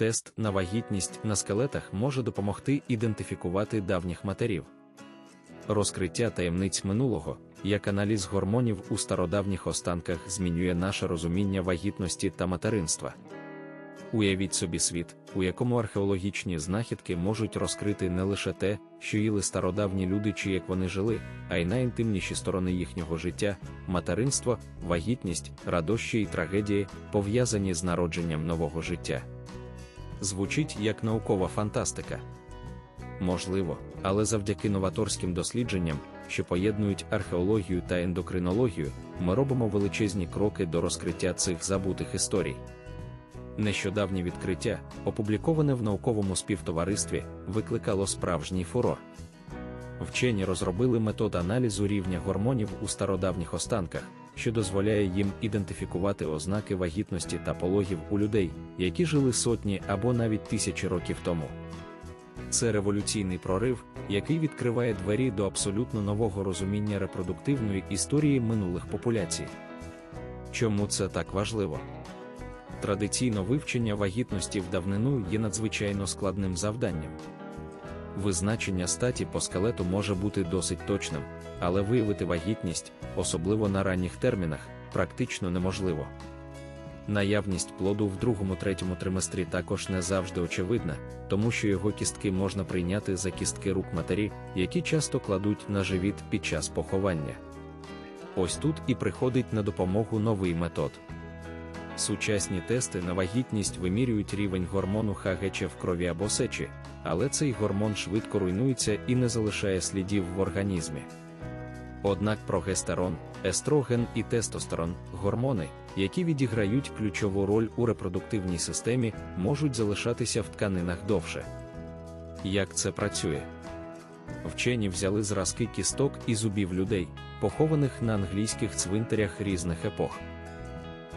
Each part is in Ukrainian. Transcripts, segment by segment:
Тест на вагітність на скелетах може допомогти ідентифікувати давніх матерів. Розкриття таємниць минулого, як аналіз гормонів у стародавніх останках змінює наше розуміння вагітності та материнства. Уявіть собі світ, у якому археологічні знахідки можуть розкрити не лише те, що їли стародавні люди чи як вони жили, а й найінтимніші сторони їхнього життя, материнство, вагітність, радощі і трагедії, пов'язані з народженням нового життя. Звучить як наукова фантастика. Можливо, але завдяки новаторським дослідженням, що поєднують археологію та ендокринологію, ми робимо величезні кроки до розкриття цих забутих історій. Нещодавнє відкриття, опубліковане в науковому співтоваристві, викликало справжній фурор. Вчені розробили метод аналізу рівня гормонів у стародавніх останках, що дозволяє їм ідентифікувати ознаки вагітності та пологів у людей, які жили сотні або навіть тисячі років тому. Це революційний прорив, який відкриває двері до абсолютно нового розуміння репродуктивної історії минулих популяцій. Чому це так важливо? Традиційно вивчення вагітності в давнину є надзвичайно складним завданням. Визначення статі по скелету може бути досить точним, але виявити вагітність, особливо на ранніх термінах, практично неможливо. Наявність плоду в другому-третьому триместрі також не завжди очевидна, тому що його кістки можна прийняти за кістки рук матері, які часто кладуть на живіт під час поховання. Ось тут і приходить на допомогу новий метод. Сучасні тести на вагітність вимірюють рівень гормону ХГЧ в крові або сечі, але цей гормон швидко руйнується і не залишає слідів в організмі. Однак прогестерон, естроген і тестостерон гормони, які відіграють ключову роль у репродуктивній системі, можуть залишатися в тканинах довше. Як це працює? Вчені взяли зразки кісток і зубів людей, похованих на англійських цвинтарях різних епох.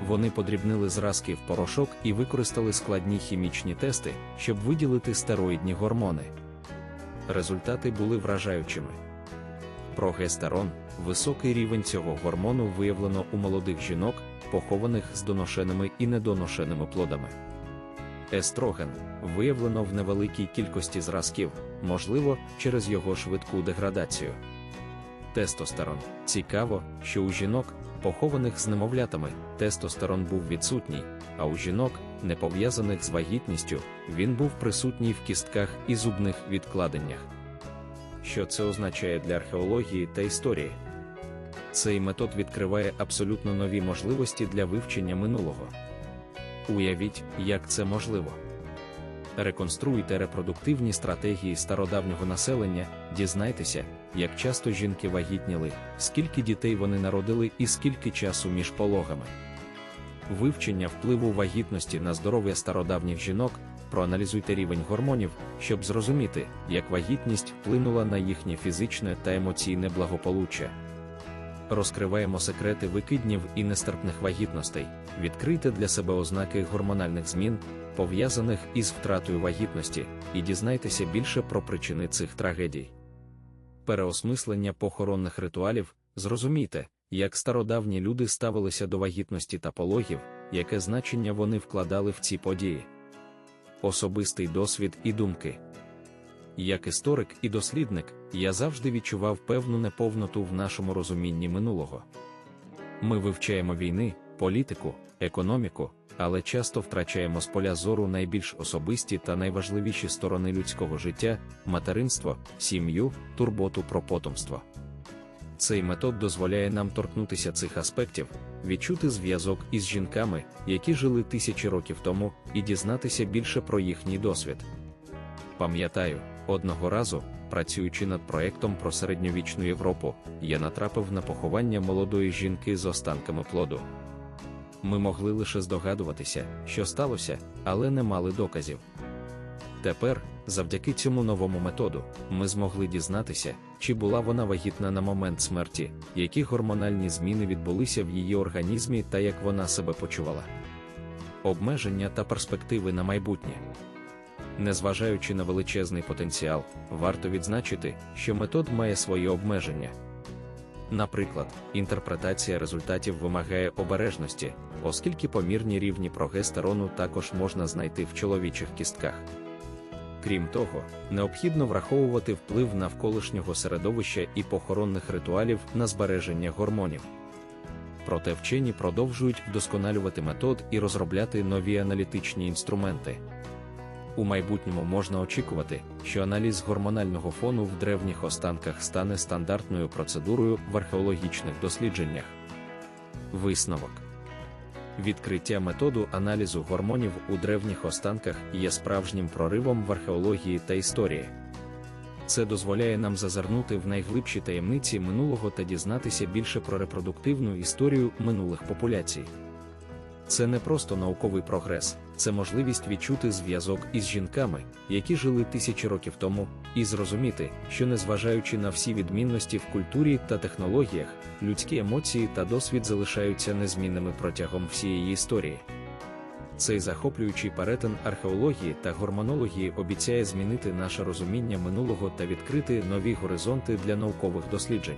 Вони подрібнили зразки в порошок і використали складні хімічні тести, щоб виділити стероїдні гормони. Результати були вражаючими. Прогестерон, високий рівень цього гормону виявлено у молодих жінок, похованих з доношеними і недоношеними плодами. Естроген виявлено в невеликій кількості зразків, можливо, через його швидку деградацію. Тестостерон цікаво, що у жінок, похованих з немовлятами, тестостерон був відсутній, а у жінок, не пов'язаних з вагітністю, він був присутній в кістках і зубних відкладеннях. Що це означає для археології та історії? Цей метод відкриває абсолютно нові можливості для вивчення минулого. Уявіть, як це можливо. Реконструйте репродуктивні стратегії стародавнього населення, дізнайтеся, як часто жінки вагітніли, скільки дітей вони народили і скільки часу між пологами. Вивчення впливу вагітності на здоров'я стародавніх жінок, проаналізуйте рівень гормонів, щоб зрозуміти, як вагітність вплинула на їхнє фізичне та емоційне благополуччя. Розкриваємо секрети викиднів і нестерпних вагітностей, відкрийте для себе ознаки гормональних змін, пов'язаних із втратою вагітності, і дізнайтеся більше про причини цих трагедій. Переосмислення похоронних ритуалів, зрозумійте, як стародавні люди ставилися до вагітності та пологів, яке значення вони вкладали в ці події. Особистий досвід і думки. Як історик і дослідник, я завжди відчував певну неповноту в нашому розумінні минулого. Ми вивчаємо війни, політику, економіку, але часто втрачаємо з поля зору найбільш особисті та найважливіші сторони людського життя материнство, сім'ю, турботу про потомство. Цей метод дозволяє нам торкнутися цих аспектів, відчути зв'язок із жінками, які жили тисячі років тому, і дізнатися більше про їхній досвід. Пам'ятаю, одного разу, працюючи над проектом про середньовічну Європу, я натрапив на поховання молодої жінки з останками плоду. Ми могли лише здогадуватися, що сталося, але не мали доказів. Тепер, завдяки цьому новому методу, ми змогли дізнатися, чи була вона вагітна на момент смерті, які гормональні зміни відбулися в її організмі та як вона себе почувала. Обмеження та перспективи на майбутнє. Незважаючи на величезний потенціал, варто відзначити, що метод має свої обмеження. Наприклад, інтерпретація результатів вимагає обережності, оскільки помірні рівні прогестерону також можна знайти в чоловічих кістках. Крім того, необхідно враховувати вплив навколишнього середовища і похоронних ритуалів на збереження гормонів. Проте вчені продовжують вдосконалювати метод і розробляти нові аналітичні інструменти. У майбутньому можна очікувати, що аналіз гормонального фону в древніх останках стане стандартною процедурою в археологічних дослідженнях. Висновок Відкриття методу аналізу гормонів у древніх останках є справжнім проривом в археології та історії. Це дозволяє нам зазирнути в найглибші таємниці минулого та дізнатися більше про репродуктивну історію минулих популяцій. Це не просто науковий прогрес, це можливість відчути зв'язок із жінками, які жили тисячі років тому, і зрозуміти, що незважаючи на всі відмінності в культурі та технологіях, людські емоції та досвід залишаються незмінними протягом всієї історії. Цей захоплюючий перетин археології та гормонології обіцяє змінити наше розуміння минулого та відкрити нові горизонти для наукових досліджень.